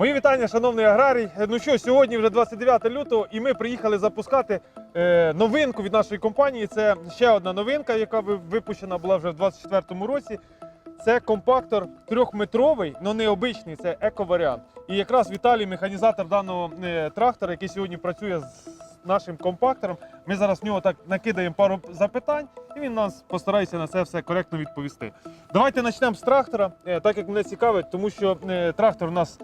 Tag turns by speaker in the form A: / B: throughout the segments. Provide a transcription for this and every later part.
A: Мої вітання, шановний аграрій. Е, Ну що, сьогодні вже 29 лютого, і ми приїхали запускати е, новинку від нашої компанії. Це ще одна новинка, яка випущена була вже в 2024 році. Це компактор трьохметровий, але не обичний, це еко-варіант. І якраз Віталій, механізатор даного е, трактора, який сьогодні працює з нашим компактором. Ми зараз в нього так накидаємо пару запитань, і він нас постарається на це все коректно відповісти. Давайте почнемо з трактора, так як мене цікавить, тому що трактор у нас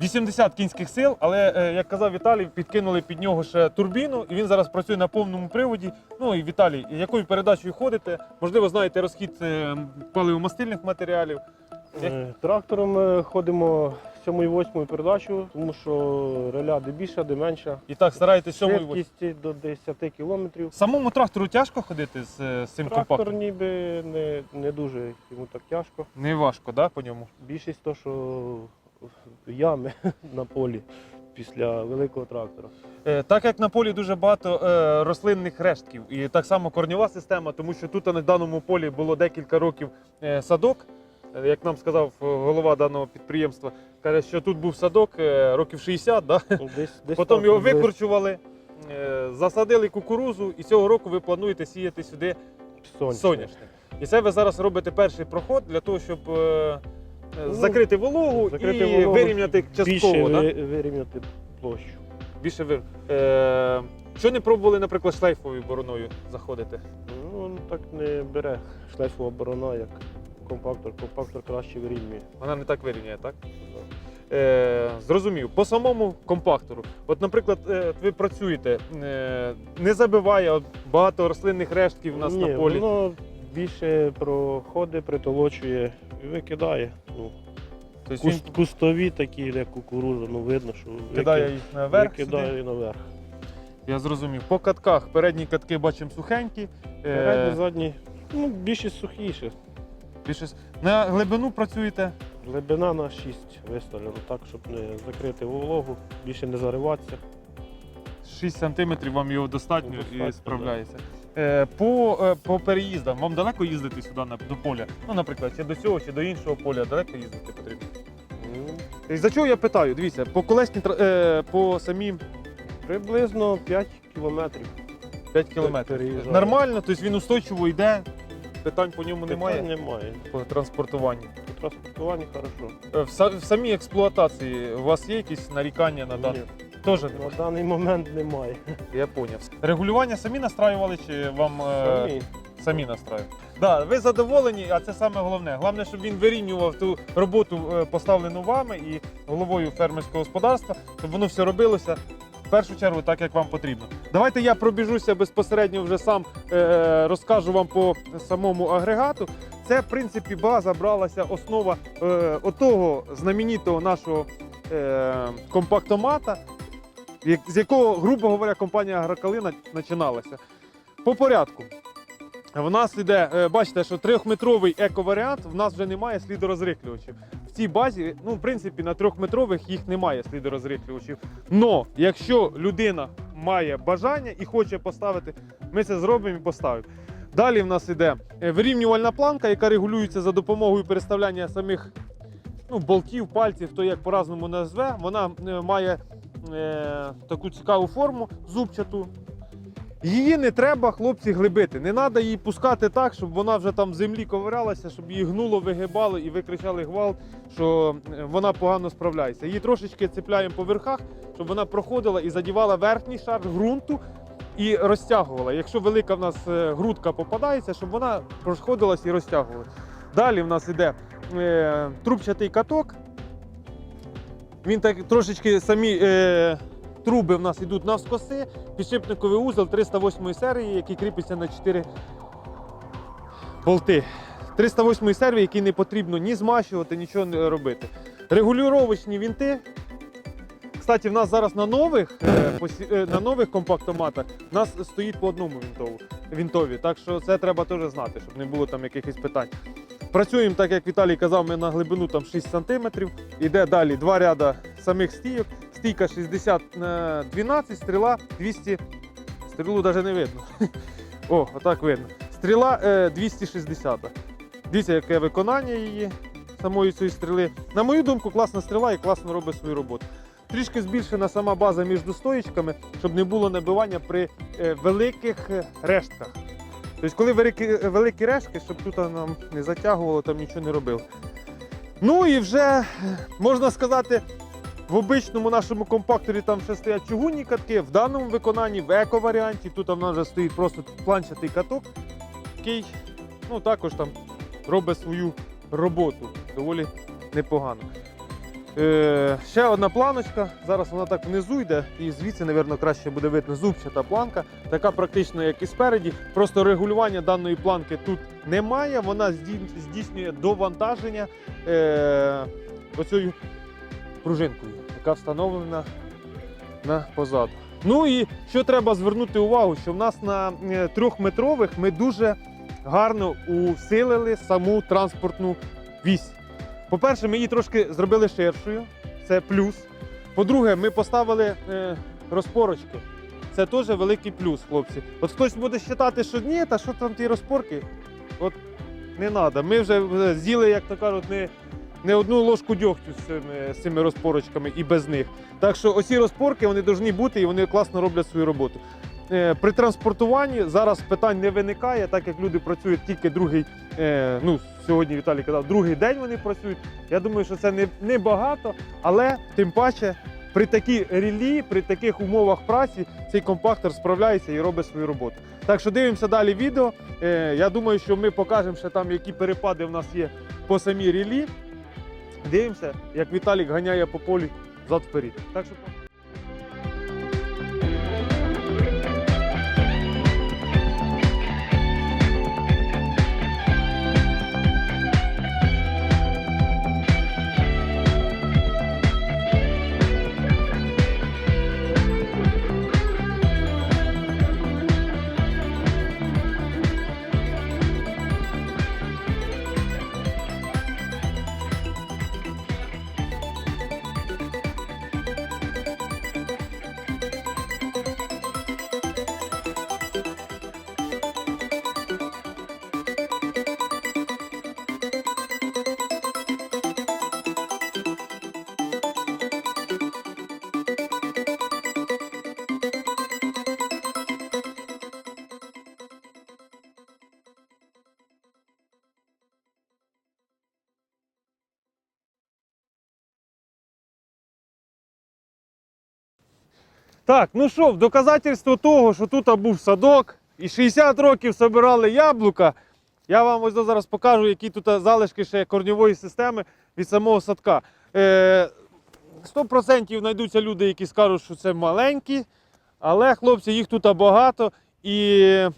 A: 80 кінських сил, але е, як казав Віталій, підкинули під нього ще турбіну, і він зараз працює на повному приводі. Ну і Віталій, якою передачею ходите? Можливо, знаєте розхід е, паливомастильних матеріалів.
B: Е, Трактором ми ходимо 7 і 8 передачу, тому що реля де більша, де менша.
A: І так стараєтесь сьомою.
B: Швидкість до 10 кілометрів.
A: Самому трактору тяжко ходити з, з цим
B: Трактор
A: компактором?
B: ніби не, не дуже йому так тяжко.
A: Не важко, да, по ньому?
B: Більшість то, що ями на полі після великого трактора.
A: Е, Так як на полі дуже багато е, рослинних рештків, і так само корньова система, тому що тут на даному полі було декілька років е, садок. Як нам сказав голова даного підприємства, каже, що тут був садок е, років 60, да?
B: Ну, Десь, десь
A: потім
B: так,
A: його
B: десь-
A: викорчували, е, засадили кукурузу, і цього року ви плануєте сіяти сюди соняшник. І це ви зараз робите перший проход для того, щоб е, закрити вологу
B: закрити
A: і
B: вологу,
A: вирівняти частково.
B: Більше
A: да?
B: вирівняти площу.
A: Більше ви. Е, що не пробували, наприклад, шлейфовою бороною заходити?
B: Ну, так не бере шлейфова борона, як компактор. Компактор краще вирівнює.
A: Вона не так вирівняє, так? Е, зрозумів. По самому компактору. От, наприклад, е, ви працюєте, е, не забиває от, багато рослинних рештків у нас
B: Ні,
A: на полі.
B: Воно більше проходить, притолочує і викидає. Ну,
A: Тобто він
B: куст, кустові такі, як кукуруза, ну видно, що
A: кидає
B: викид-
A: їх наверх. Сюди.
B: викидає наверх.
A: Я зрозумів. По катках передні катки бачимо сухенькі.
B: Передні,
A: Е,
B: задні, ну, більшість сухіше.
A: більше... На глибину працюєте.
B: Глибина на 6 виставлено, так, щоб не закрити вологу, більше не зариватися.
A: 6 см вам його достатньо,
B: Достатньо,
A: і справляється. Е, по, е, по переїздам, вам далеко їздити сюди на, до поля? Ну, наприклад, чи до цього, чи до іншого поля, далеко їздити потрібно. І за чого я питаю? Дивіться, по колесній е, по самим
B: приблизно 5 кілометрів.
A: 5 кілометрів.
B: переїжджаю.
A: Нормально, тобто він устойчиво йде, питань по ньому
B: Питань
A: немає
B: Немає.
A: по транспортуванню.
B: По транспортуванню хорошо.
A: В, в самій експлуатації у вас є якісь нарікання на дане? Теж
B: на даний момент немає.
A: я поняв. Регулювання самі настраювали чи вам е,
B: Самі.
A: самі настраювали? Да, ви задоволені, а це саме головне. Головне, щоб він вирівнював ту роботу, е, поставлену вами і головою фермерського господарства, щоб воно все робилося в першу чергу так, як вам потрібно. Давайте я пробіжуся безпосередньо вже сам е, розкажу вам по самому агрегату. Це, в принципі, база бралася основа е, отого знаменитого нашого е, компактомата, з якого, грубо говоря, компанія Агрокалина починалася. По порядку. В нас іде, е, бачите, що трьохметровий еко-варіант, в нас вже немає слідорозриклювачів. В цій базі, ну, в принципі, на трьохметрових їх немає слідорозриклювачів. Но якщо людина має бажання і хоче поставити, ми це зробимо і поставимо. Далі в нас іде е, вирівнювальна планка, яка регулюється за допомогою переставляння самих ну, болтів, пальців, хто як по-разному назве. Вона е, має е, таку цікаву форму зубчату. Її не треба, хлопці, глибити. Не треба її пускати так, щоб вона вже там в землі ковирялася, щоб її гнуло, вигибало і ви кричали гвалт, що е, вона погано справляється. Її трошечки цепляємо по верхах, щоб вона проходила і задівала верхній шар ґрунту і розтягувала. Якщо велика в нас е, грудка попадається, щоб вона проходилась і розтягувалась. Далі в нас іде е, трубчатий каток. Він так трошечки самі е, труби в нас йдуть навскоси. Підшипниковий узел 308 серії, який кріпиться на 4 болти. 308 серії, який не потрібно ні змащувати, нічого не робити. Регулювачні вінти. Кстати, в нас зараз на нових, е, е, на нових компактоматах в нас стоїть по одному вінтові. Так що це треба теж знати, щоб не було там якихось питань. Працюємо, так як Віталій казав, ми на глибину там 6 см. Іде далі два ряда самих стійок. Стійка 60 на 12, стріла 200. Стрілу навіть не видно. О, отак видно. Стріла е, 260. Дивіться, яке виконання її. самої цієї стріли. На мою думку, класна стріла і класно робить свою роботу. Трішки збільшена сама база між стоїчками, щоб не було набивання при е, великих е, рештках. Тобто, коли великі, великі рештки, щоб тут нам не затягувало, там нічого не робило. Ну і вже можна сказати, в обичному нашому компакторі там ще стоять чугунні катки. В даному виконанні, в еко-варіанті, тут у нас вже стоїть просто планчатий каток, який ну, також там робить свою роботу доволі непогано. Е, ще одна планочка. Зараз вона так внизу йде, і звідси, мабуть, краще буде видно зубчата планка, така практично, як і спереді. Просто регулювання даної планки тут немає. Вона здійснює довантаження е, оцею пружинкою, яка встановлена на позаду. Ну і що треба звернути увагу, що в нас на е, трьохметрових ми дуже гарно усилили саму транспортну вісь. По-перше, ми її трошки зробили ширшою, це плюс. По-друге, ми поставили е, розпорочки. Це теж великий плюс, хлопці. От хтось буде вважати, що ні, та що там ті розпорки? От не треба. Ми вже е, з'їли, як то кажуть, не, не одну ложку дьогтю з цими, з цими розпорочками і без них. Так що оці розпорки вони повинні бути і вони класно роблять свою роботу. Е, При транспортуванні зараз питань не виникає, так як люди працюють тільки другий, ну сьогодні Віталій казав, другий день вони працюють. Я думаю, що це не, не багато, але тим паче при такій релі, при таких умовах праці цей компактор справляється і робить свою роботу. Так що дивимося далі відео. Е, я думаю, що ми покажемо ще там, які перепади в нас є по самій релі. Дивимося, як Віталік ганяє по полі зад вперед. Так що Так, ну що, в доказательство того, що тут був садок і 60 років збирали яблука, я вам ось зараз покажу, які тут залишки ще корньової системи від самого садка. Е, 100% знайдуться люди, які скажуть, що це маленькі, але хлопці, їх тут багато і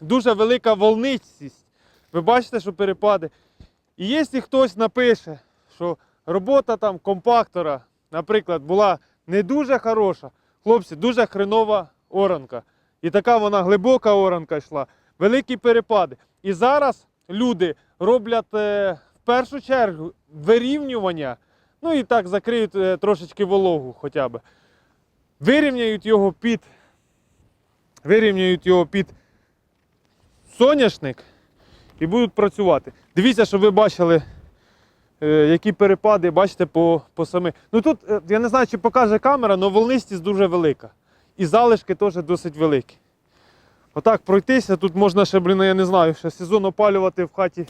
A: дуже велика волнистість. Ви бачите, що перепади. І якщо хтось напише, що робота там компактора, наприклад, була не дуже хороша, хлопці, дуже хренова оранка. І така вона глибока оранка йшла, великі перепади. І зараз люди роблять е, в першу чергу вирівнювання, ну і так закриють е, трошечки вологу хоча б. Вирівняють його під, вирівняють його під соняшник і будуть працювати. Дивіться, щоб ви бачили, які перепади, бачите, по, по самі. Ну тут, е, я не знаю, чи покаже камера, але волнистість дуже велика. І залишки теж досить великі. Отак пройтися, тут можна ще, блін, я не знаю, ще сезон опалювати в хаті